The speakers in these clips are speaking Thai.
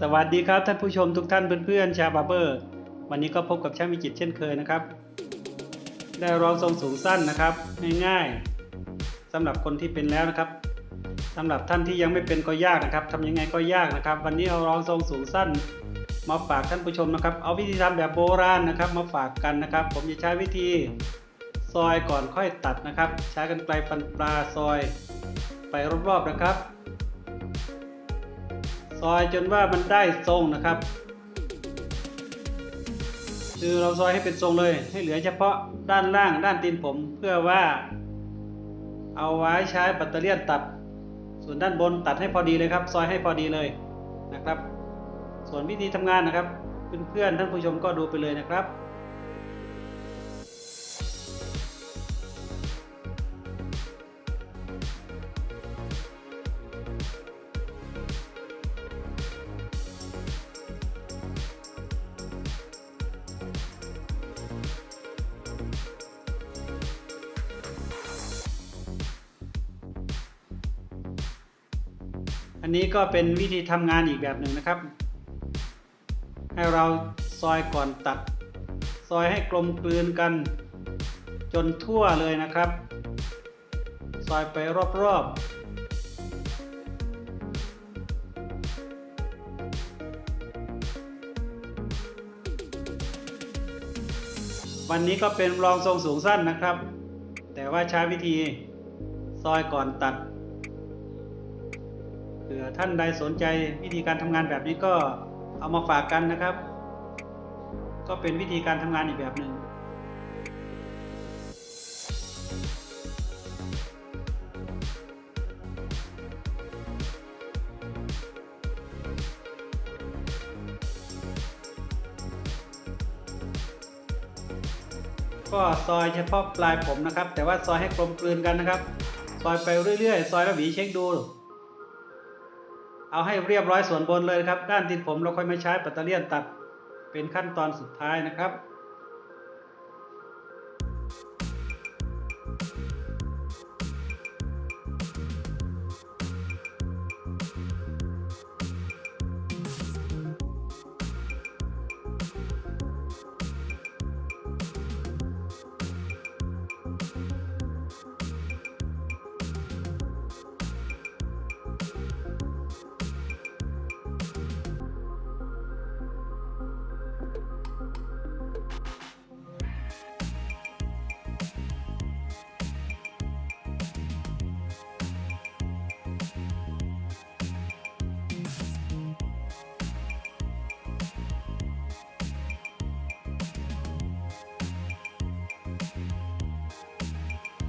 สวัสดีครับท่านผู้ชมทุกท่านเพื่อนๆชาวบาเบอร์ วันนี้ก็พบกับช่างวิจิตเช่นเคยนะครับ ได้รองทรงสูงสั้นนะครับ ง่ายๆสำหรับคนที่เป็นแล้วนะครับสำหรับท่านที่ยังไม่เป็นก็ยากนะครับทำยังไงก็ยากนะครับ วันนี้เอารองทรงสูงสั้น มาฝากท่านผู้ชมนะครับ เอาวิธีทำแบบโบราณนะครับ มาฝากกันนะครับ ผมจะใช้วิธีซอยก่อนค่อยตัดนะครับ ใช้กันไกลฟันปลาซอย ไปรอบๆนะครับ ซอยจนว่ามันได้ทรงนะครับ คือเราซอยให้เป็นทรงเลย ให้เหลือเฉพาะด้านล่างด้านตีนผมเพื่อว่า เอาไว้ใช้แบตเตอรี่ตัด ส่วนด้านบนตัดให้พอดีเลยครับ ซอยให้พอดีเลยนะครับ ส่วนวิธีทำงานนะครับเพื่อนๆท่านผู้ชมก็ดูไปเลยนะครับ อันนี้ก็เป็นวิธีทำงานอีกแบบหนึ่งนะครับ ให้เราซอยก่อนตัด ซอยให้กลมกลืนกัน จนทั่วเลยนะครับ ซอยไปรอบๆวันนี้ก็เป็นรองทรงสูงสั้นนะครับ แต่ว่าใช้วิธีซอยก่อนตัด เผื่อท่านใดสนใจวิธีการทำงานแบบนี้ก็เอามาฝากกันนะครับ ก็เป็นวิธีการทำงานอีกแบบหนึ่งก็ซอยเฉพาะปลายผมนะครับ แต่ว่าซอยให้กลมกลืนกันนะครับ ซอยไปเรื่อยๆ ซอยแล้วหวีเช็คดู เอาให้เรียบร้อยส่วนบนเลยครับ ด้านติดผมเราค่อยมาใช้ปัตเตอร์เลียนตัดเป็นขั้นตอนสุดท้ายนะครับ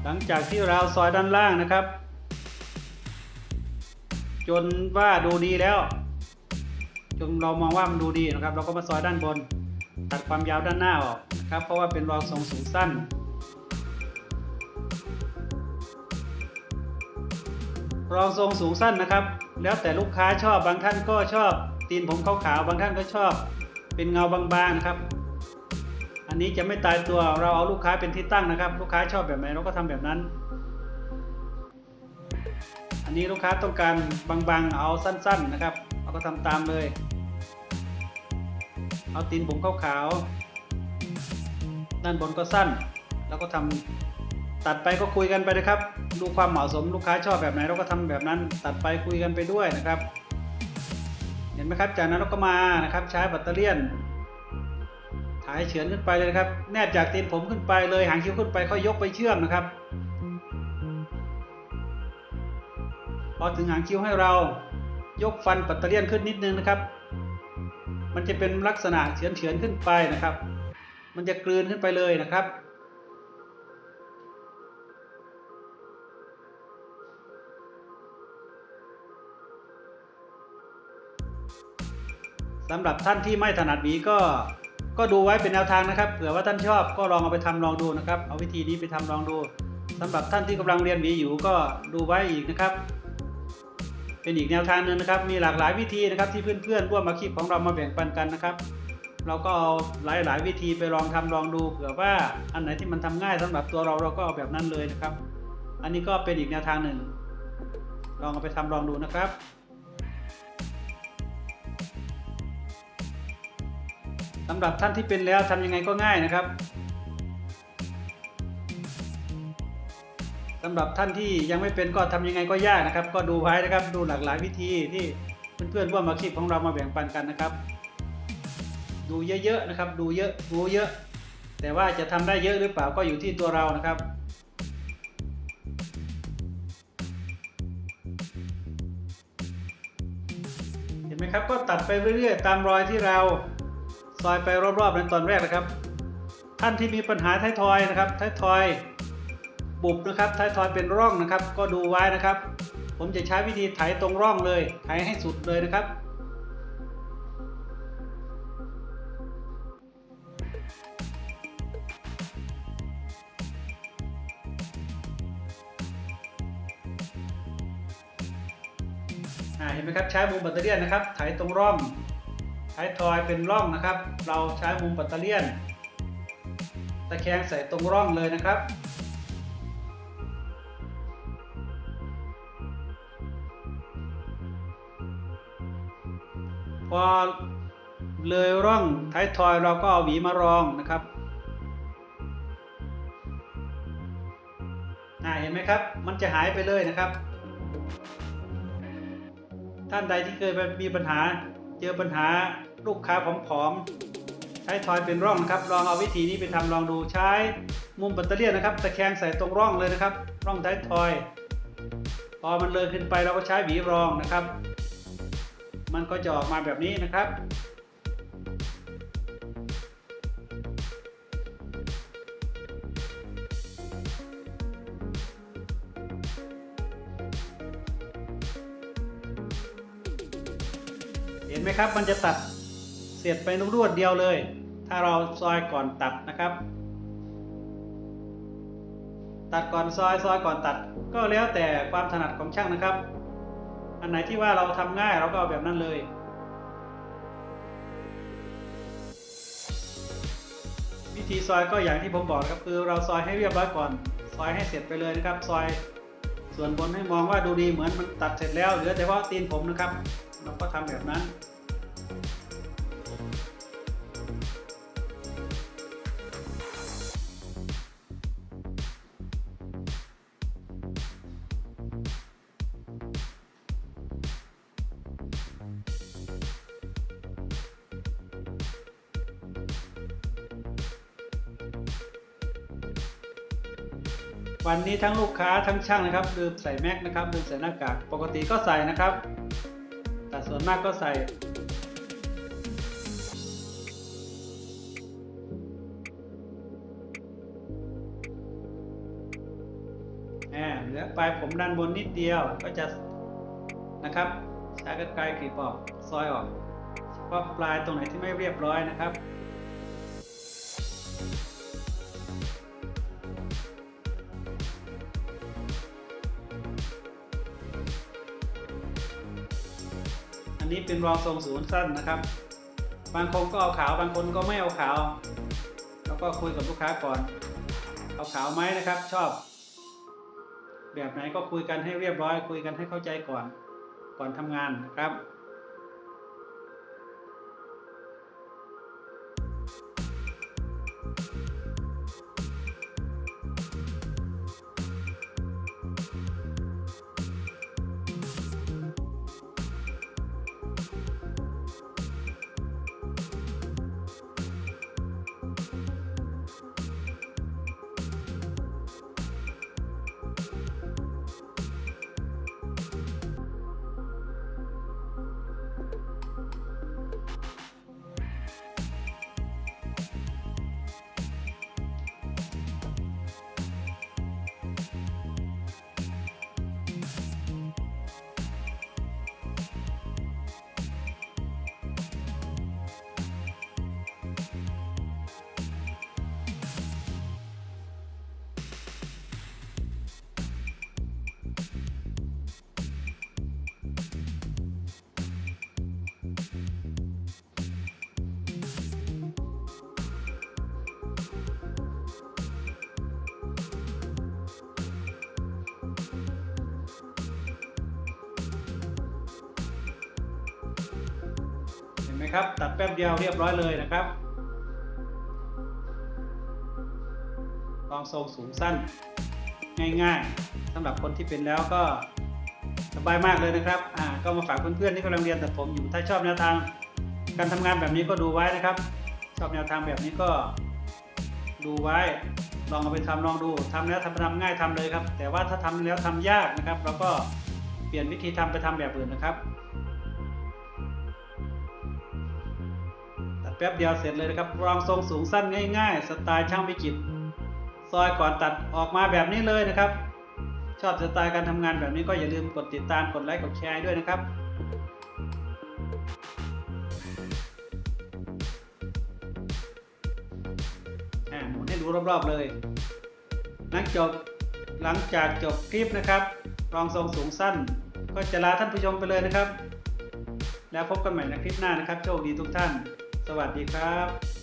หลังจากที่เราซอยด้านล่างนะครับ จนว่าดูดีแล้ว จนเรามองว่ามันดูดีนะครับ เราก็มาซอยด้านบน ตัดความยาวด้านหน้าออกนะครับ เพราะว่าเป็นรองทรงสูงสั้นรองทรงสูงสั้นนะครับ แล้วแต่ลูกค้าชอบบางท่านก็ชอบตีนผมขาวๆบางท่านก็ชอบ เป็นเงาบางๆนะครับ อันนี้จะไม่ตายตัวเราเอาลูกค้าเป็นที่ตั้งนะครับ ลูกค้าชอบแบบไหนเราก็ทำแบบนั้น อันนี้ลูกค้าต้องการบางๆเอาสั้น ๆนะครับ เราก็ทำตามเลย เอาตีนผมขาวๆด้านบนก็สั้น แล้วก็ทำตัดไปก็คุยกันไปนะครับ ดูความเหมาะสมลูกค้าชอบแบบไหนเราก็ทำแบบนั้น ตัดไปคุยกันไปด้วยนะครับ เห็นไหมครับจากนั้นเราก็มานะครับใช้แบตเตอรี่ยน ถ่ายเฉือนขึ้นไปเลยนะครับ แนบจากตีนผมขึ้นไปเลยหางคิ้วขึ้นไปค่อยยกไปเชื่อมนะครับ พอถึงหางคิ้วให้เรายกฟันปัตเตเลียนขึ้นนิดนึงนะครับ มันจะเป็นลักษณะเฉือนเฉือนขึ้นไปนะครับ มันจะกลืนขึ้นไปเลยนะครับสำหรับท่านที่ไม่ถนัดหวีก็ ก็ดูไว้เป็นแนวทางนะครับเผื่อว่าท่านชอบก็ลองเอาไปทำลองดูนะครับ เอาวิธีนี้ไปทำลองดูสำหรับท่านที่กำลังเรียนหวีอยู่ก็ดูไว้อีกนะครับ เป็นอีกแนวทางหนึ่งนะครับ มีหลากหลายวิธีนะครับ ที่เพื่อนๆร่วมมาคลิปของเรามาแบ่งปันกันนะครับ เราก็เอาหลายๆ วิธีไปลองทำลองดูเผื่อว่าอันไหนที่มันทำง่ายสำหรับตัวเราเราก็เอาแบบนั้นเลยนะครับ อันนี้ก็เป็นอีกแนวทางหนึ่ง ลองเอาไปทำลองดูนะครับ สำหรับท่านที่เป็นแล้วทำยังไงก็ง่ายนะครับสำหรับท่านที่ยังไม่เป็นก็ทำยังไงก็ยากนะครับ ก็ดูไว้นะครับ ดูหลากหลายวิธีที่เพื่อนๆร่วมอาชีพของเรามาแบ่งปันกันนะครับ ดูเยอะๆนะครับ ดูเยอะรู้เยอะ แต่ว่าจะทำได้เยอะหรือเปล่าก็อยู่ที่ตัวเรานะครับเห็นไหมครับก็ตัดไปเรื่อยๆ ตามรอยที่เรา ซอยไปรอบๆในตอนแรกนะครับ ท่านที่มีปัญหาท้ายทอยนะครับท้ายทอยบุบนะครับท้ายทอยเป็นร่องนะครับ ก็ดูไว้นะครับ ผมจะใช้วิธีไถตรงร่องเลยไถให้สุดเลยนะครับเห็นไหมครับใช้มุมแบตเตอรี่นนะครับไถตรงร่อง ไถทอยเป็นร่องนะครับ เราใช้มุมแบตเตอรี่ยน ตะแคงใส่ตรงร่องเลยนะครับพอเลยร่องท้ายทอยเราก็เอาหวีมารองนะครับเห็นไหมครับ มันจะหายไปเลยนะครับ ท่านใดที่เคยมีปัญหาเจอปัญหา ลูกค้าผอมๆใช้ทอยเป็นร่องนะครับ ลองเอาวิธีนี้ไปทำลองดูใช้มุมแบตเตอรี่นะครับ ตะแคงใส่ตรงร่องเลยนะครับ ร่องท้ายทอย พอมันเลยขึ้นไปเราก็ใช้หวีรองนะครับ มันก็จะออกมาแบบนี้นะครับเห็นไหมครับ มันจะตัด เสียดไปรวดเดียวเลย ถ้าเราซอยก่อนตัดนะครับ ตัดก่อนซอยซอยก่อนตัด ก็แล้วแต่ความถนัดของช่างนะครับ อันไหนที่ว่าเราทำง่ายเราก็เอาแบบนั้นเลยวิธีซอยก็อย่างที่ผมบอกครับคือเราซอยให้เรียบร้อยก่อน ซอยให้เสร็จไปเลยนะครับ ซอยส่วนบนให้มองว่าดูดีเหมือนมันตัดเสร็จแล้วเหลือแต่ว่าตีนผมนะครับ เราก็ทำแบบนั้น วันนี้ทั้งลูกค้าทั้งช่างนะครับลืมใส่แม็กนะครับลืมใส่หน้ากากปกติก็ใส่นะครับ แต่ส่วนมากก็ใส่แหมเหลือปลายผมด้านบนนิดเดียวก็จะนะครับใช้กรรไกรกรีบออกซอยออกเฉพาะปลายตรงไหนที่ไม่เรียบร้อยนะครับ นนี้เป็นรองทรงศูนย์สั้นนะครับ บางคนก็เอาขาวบางคนก็ไม่เอาขาว แล้วก็คุยกับลูกค้าก่อน เอาขาวไหมนะครับ ชอบ แบบไหนก็คุยกันให้เรียบร้อย คุยกันให้เข้าใจก่อน ก่อนทำงานนะครับ ไหมครับ ตัดแป๊บเดียวเรียบร้อยเลยนะครับลองทรงสูงสั้น ง่ายๆสำหรับคนที่เป็นแล้วก็สบายมากเลยนะครับอ่าก็มาฝากเพื่อนๆที่กำลังเรียนตัดผมอยู่ถ้าชอบแนวทาง การทำงานแบบนี้ก็ดูไว้นะครับ ชอบแนวทางแบบนี้ก็ดูไว้ลองเอาไปทำลองดูทำแล้วทำทำง่ายทำเลยครับ แต่ว่าถ้าทำแล้วทำยากนะครับ เราก็เปลี่ยนวิธีทำไปทำแบบอื่นนะครับ แป๊บเดียวเสร็จเลยนะครับรองทรงสูงสั้นง่าย ๆ สไตล์ช่างวิจิตรซอยก่อนตัดออกมาแบบนี้เลยนะครับ ชอบสไตล์การทำงานแบบนี้ก็อย่าลืมกดติดตามกดไลค์กดแชร์ด้วยนะครับ่หมุนให้ดูรอบๆเลยหลังจบหลังจากจบคลิปนะครับ รองทรงสูงสั้น ก็จะลาท่านผู้ชมไปเลยนะครับ แล้วพบกันใหม่ในคลิปหน้านะครับ โชคดีทุกท่าน สวัสดีครับ